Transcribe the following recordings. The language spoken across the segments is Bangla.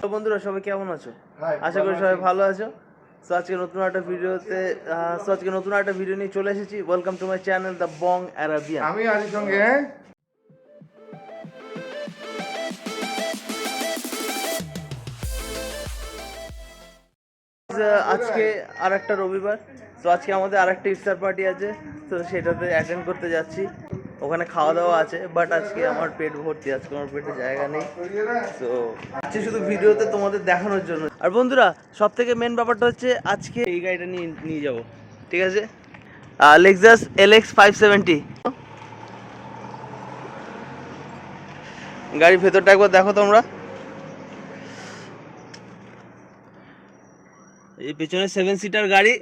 তো বন্ধুরা সবাই কেমন আছো? আশা করি সবাই ভালো আছো। তো আজকে নতুন একটা ভিডিওতে আজকে নতুন একটা ভিডিও নিয়ে চলে এসেছি। Welcome to my channel the Bong Arabian আমি আছি সঙ্গে আজকে আর একটা রবিবার, তো আজকে আমাদের আর একটা ইফতার পার্টি আছে, তো সেটাতে অ্যাটেন্ড করতে যাচ্ছি। ওখানে খাওয়া দাওয়া আছে বাট আজকে আমার পেট ভর্তি, আজকে আমার পেটে জায়গা নেই। তো আজকে শুধু ভিডিওতে তোমাদের দেখানোর জন্য। আর বন্ধুরা সব থেকে মেন ব্যাপারটা হচ্ছে আজকে এই গাড়িটা নিয়ে নিয়ে যাব, ঠিক আছে? Lexus L X five seventy গাড়ির ভেতরটা একবার দেখো তোমরা। এই পেছনে সেভেন সিটার গাড়ি।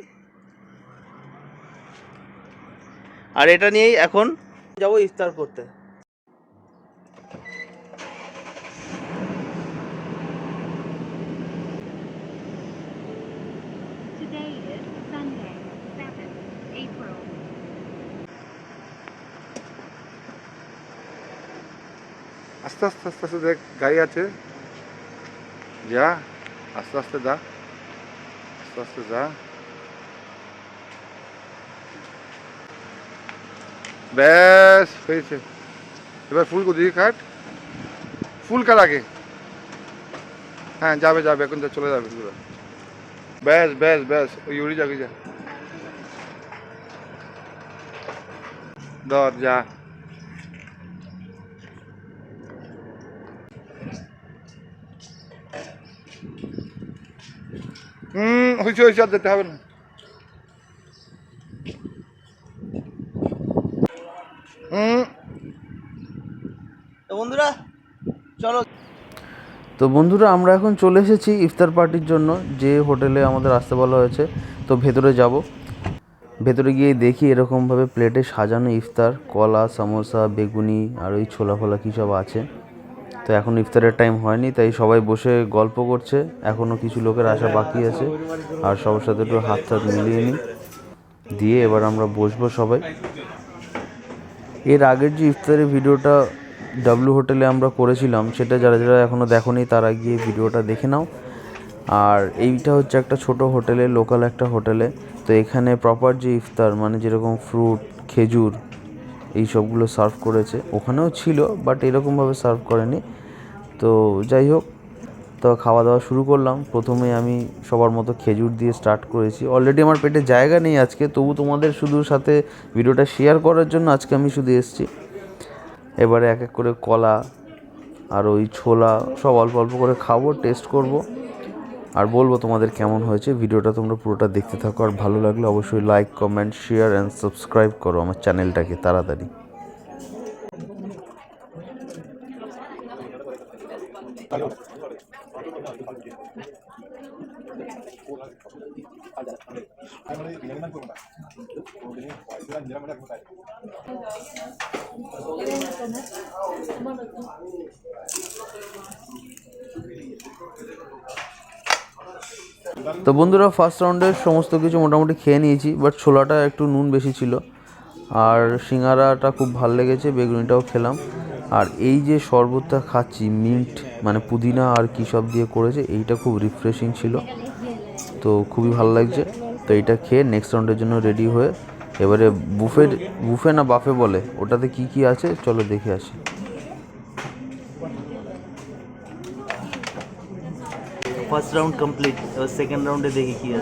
আর এটা নিয়েই এখন যাব ইফতার করতে। Today is Sunday, 7th April. আস্তে আস্তে আস্তে আস্তে দেখ গাড়ি আছে। যা আস্তে আস্তে যা আস্তে যা ব্যাস, হয়েছে। এবার ফুল দিকে কাট। ফুল কাট আগে? হ্যাঁ যাবে যাবে, এখন চলে যাবে পুরো ব্যাস ব্যাস ব্যাস, ওই উড়ি যাবে যা। ধর, যা। হুম হয়েছে হয়েছে আর যেতে হবে না। হুম। তো বন্ধুরা চলো। তো বন্ধুরা আমরা এখন চলে এসেছি ইফতার পার্টির জন্য যে হোটেলে আমাদের আসতে বলা হয়েছে। তো ভেতরে যাব। ভেতরে গিয়ে দেখি এরকমভাবে প্লেটে সাজানো ইফতার কলা সমোসা বেগুনি আর ওই ছোলা ফোলা কী সব আছে। তো এখন ইফতারের টাইম হয়নি, তাই সবাই বসে গল্প করছে। এখনও কিছু লোকের আসা বাকি আছে। আর সবার সাথে একটু হাত হাত মিলিয়ে নিই। দিয়ে এবার আমরা বসবো সবাই। এর আগের যে ইফতারের ভিডিওটা ডাব্লু হোটেলে আমরা করেছিলাম, সেটা যারা যারা এখনও দেখোনি, তারা গিয়ে ভিডিওটা দেখে নাও। আর এইটা হচ্ছে একটা ছোট হোটেলে লোকাল একটা হোটেলে তো এখানে প্রপার যে ইফতার মানে যেরকম ফ্রুট খেজুর, এই সবগুলো সার্ভ করেছে। ওখানেও ছিল বাট এরকমভাবে সার্ভ করেনি। তো যাই হোক, তো খাওয়া দাওয়া শুরু করলাম। প্রথমে আমি সবার মতো খেজুর দিয়ে স্টার্ট করেছি। অলরেডি আমার পেটে জায়গা নেই আজকে, তবু তোমাদের শুধু সাথে ভিডিওটা শেয়ার করার জন্য আজকে আমি শুধু এসেছি। এবারে এক এক করে কলা আর ওই ছোলা সব অল্প অল্প করে খাব টেস্ট করব। আর বলব তোমাদের কেমন হয়েছে ভিডিওটা, তোমরা পুরোটা দেখতে থাকো। আর ভালো লাগলে অবশ্যই like comment share and subscribe করো আমার চ্যানেলটাকে তাড়াতাড়ি। তো বন্ধুরা ফার্স্ট রাউন্ডে সমস্ত কিছু মোটামুটি খেয়ে নিয়েছি বাট ছোলাটা একটু নুন বেশি ছিল। আর সিঙ্গারাটা খুব ভালো লেগেছে, বেগুনিটাও খেলাম। আর এই যে শরবতটা খাচ্ছি মিন্ট মানে পুদিনা আর কী সব দিয়ে করেছে এইটা খুব রিফ্রেশিং ছিল তো খুবই ভালো লাগছে তো এইটা খেয়ে নেক্সট রাউন্ডের জন্য রেডি হয়ে এবারে বুফে বুফে না বাফে বলে ওটাতে কি কি আছে চলো দেখে আসি फर्स्ट राउंड कंप्लीट और सेकंड राउंड देखिए की है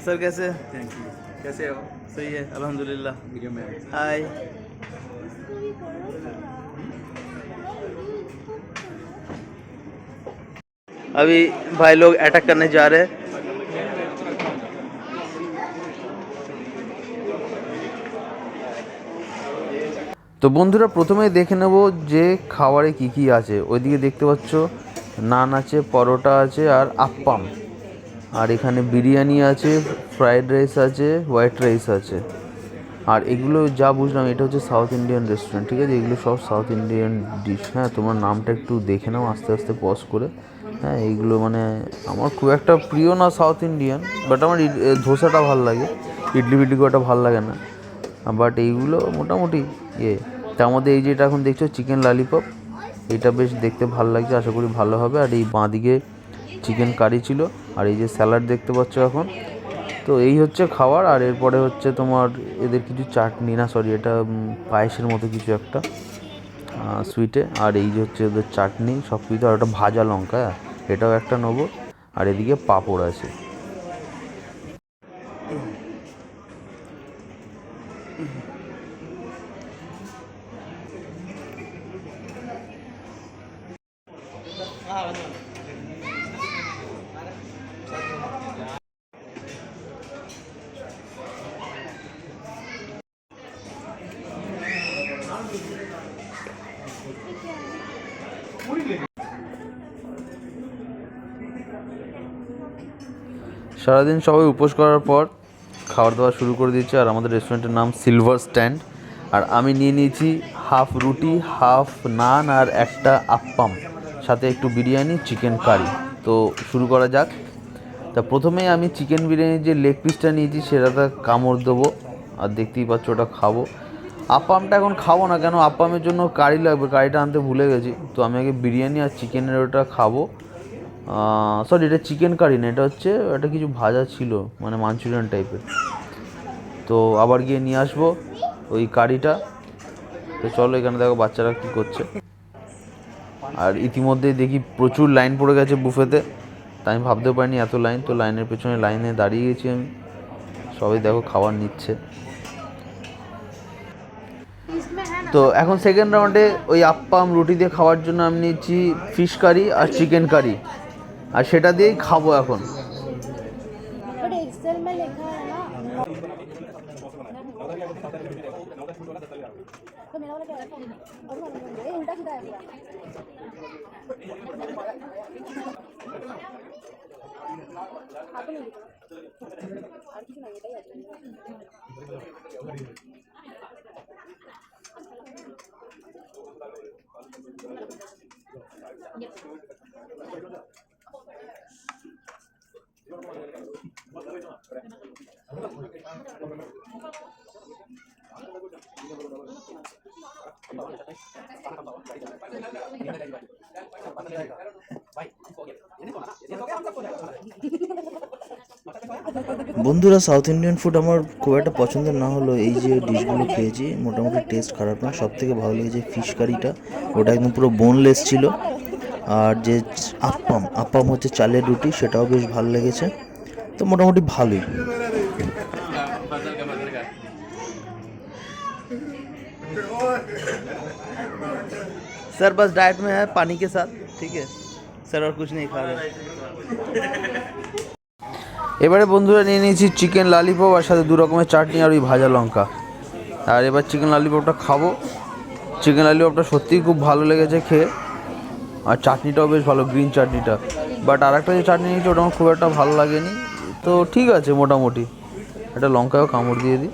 सर कैसे थैंक यू कैसे हो सही है अल्हम्दुलिल्लाह वीडियो में हाय अभी भाई लोग अटैक करने जा रहे हैं তো বন্ধুরা প্রথমে দেখে নেব যে খাবারে কি কি আছে ওইদিকে দেখতে পাচ্ছ নান আছে পরোটা আছে আর আপ্পাম আর এখানে বিরিয়ানি আছে ফ্রাইড রাইস আছে হোয়াইট রাইস আছে আর এগুলো যা বুঝলাম এটা হচ্ছে সাউথ ইন্ডিয়ান রেস্টুরেন্ট ঠিক আছে এগুলো সব সাউথ ইন্ডিয়ান ডিশ হ্যাঁ তোমার নামটা একটু দেখে নাও আস্তে আস্তে পজ করে হ্যাঁ এইগুলো মানে আমার খুব একটা প্রিয় না সাউথ ইন্ডিয়ান বাট আমার ধোসাটা ভালো লাগে। ইডলি ফিডলি খুব ভালো লাগে না। বাট এইগুলো মোটামুটি ইয়ে। তার মধ্যে এই যেটা এখন দেখছ চিকেন লালিপপ এটা বেশ দেখতে ভালো লাগছে আশা করি ভালো হবে। আর এই বাঁদিকে চিকেন কারি ছিল আর এই যে স্যালাড দেখতে পাচ্ছ এখন। তো এই হচ্ছে খাবার আর এরপরে হচ্ছে তোমার এদের কিছু চাটনি না সরি এটা পায়েসের মতো কিছু একটা সুইটে আর এই যে হচ্ছে ওদের চাটনি সব কিছু আর একটা ভাজা লঙ্কা হ্যাঁ, এটাও একটা নেব। আর এদিকে পাঁপড় আছে। সারাদিন সবাই উপোস করার পর খাবার দাওয়া শুরু করে দিয়েছে, আর আমাদের রেস্টুরেন্টের নাম সিলভার স্ট্যান্ড আর আমি নিয়ে নিয়েছি হাফ রুটি, হাফ নান আর একটা আপ্পাম সাথে একটু বিরিয়ানি চিকেন কারি তো শুরু করা যাক। তা প্রথমেই আমি চিকেন বিরিয়ানির যে লেগ পিসটা নিয়েছি, সেটাতে কামড় দেবো, আর দেখতেই পাচ্ছ ওটা খাব। আপ্পামটা এখন খাব না, কেন আপ্পামের জন্য কারি লাগবে কারিটা আনতে ভুলে গেছি। তো আমি আগে বিরিয়ানি আর চিকেনের ওটা খাব। সরি এটা চিকেন কারি না, এটা হচ্ছে, এটা কিছু ভাজা ছিল মানে মাঞ্চুরিয়ান টাইপের তো আবার গিয়ে নিয়ে আসব ওই কারিটা তো চলো এখানে দেখো বাচ্চারা কী করছে। আর ইতিমধ্যেই দেখি প্রচুর লাইন পড়ে গেছে বুফেতে তাই আমি ভাবতেও পারিনি এত লাইন তো লাইনের পেছনে লাইনে দাঁড়িয়ে গেছি আমি। সবাই দেখো খাবার নিচ্ছে। তো এখন সেকেন্ড রাউন্ডে ওই আপ্পাম রুটি দিয়ে খাওয়ার জন্য আমি নিচ্ছি ফিশ কারি আর চিকেন কারি আর সেটা দিয়েই খাব এখন। बट বন্ধুরা সাউথ ইন্ডিয়ান ফুড আমার খুব একটা পছন্দ না হলো এই যে ডিশগুলো খেয়েছি, মোটামুটি টেস্ট খারাপ না। সব থেকে ভালো লেগেছে ফিশ কারিটা ওটা একদম পুরো বোনলেস ছিল। আর যে আপ্পাম আপ্পাম হচ্ছে চালের রুটি, সেটাও বেশ ভালো লেগেছে। তো মোটামুটি ভালোই। सर बस डाइट में है पानी के साथ ठीक है सर और कुछ नहीं खा रहे এবারে বন্ধুরা নিয়ে নিয়েছি চিকেন লালিপপ আর সাথে দু রকমের চাটনি আর ওই ভাজা লঙ্কা আর এবার চিকেন লালিপপটা খাবো চিকেন লালিপপটা সত্যিই খুব ভালো লেগেছে খেয়ে আর চাটনিটাও বেশ ভালো গ্রিন চাটনিটা বাট আর একটা যে চাটনি নিয়েছি ওটা আমার খুব একটা ভালো লাগেনি তো ঠিক আছে মোটামুটি একটা লঙ্কাও কামড় দিয়ে দিই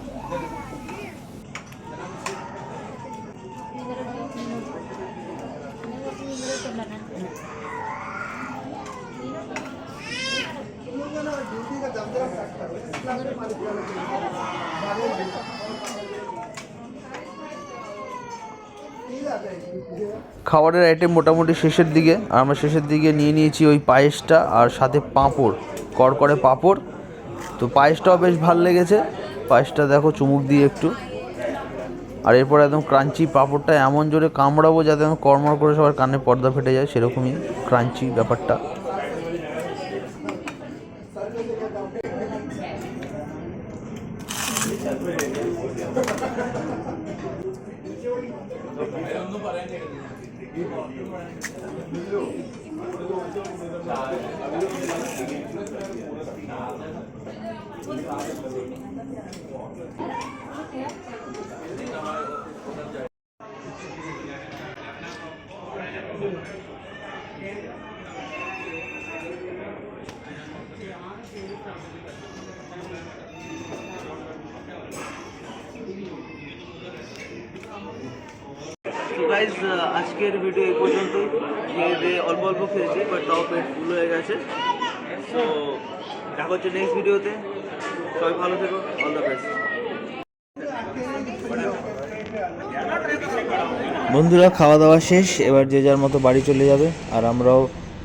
খাবারের আইটেম মোটামুটি শেষের দিকে আর আমরা শেষের দিকে নিয়ে নিয়েছি ওই পায়েসটা আর সাথে পাঁপড়, কড়কড়ে পাঁপড়। তো পায়েসটাও বেশ ভালো লেগেছে। পায়েসটা দেখো চুমুক দিয়ে একটু। আর এরপরে একদম ক্রাঞ্চি পাঁপড়টা এমন জোরে কামড়াবো যাতে আমি কড়মড় করে সবার কানে পর্দা ফেটে যায়, সেরকমই ক্রাঞ্চি ব্যাপারটা। Thank you. গাইজ আজকের ভিডিও এই পর্যন্তই। খেয়ে অল্প অল্প খেয়েছি বাট তাও পেট ফুল হয়ে গেছে। সো দেখা হচ্ছে নেক্সট ভিডিওতে সবাই ভালো থেকো অল দ্য বেস্ট বন্ধুরা, খাওয়া দাওয়া শেষ। এবার যে যার মতো বাড়ি চলে যাবে, আর আমরাও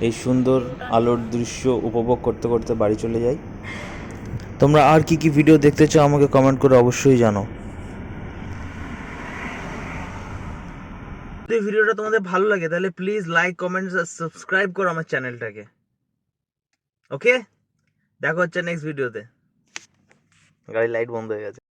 এই সুন্দর আলোর দৃশ্য উপভোগ করতে করতে বাড়ি চলে যাই। তোমরা আর কি কি ভিডিও দেখতে চাও, আমাকে কমেন্ট করে অবশ্যই জানো যদি ভিডিওটা তোমাদের ভালো লাগে, তাহলে প্লিজ লাইক কমেন্ট সাবস্ক্রাইব করো আমার চ্যানেলটাকে ওকে দেখা হচ্ছে নেক্সট ভিডিওতে গাড়ির লাইট বন্ধ হয়ে গেছে।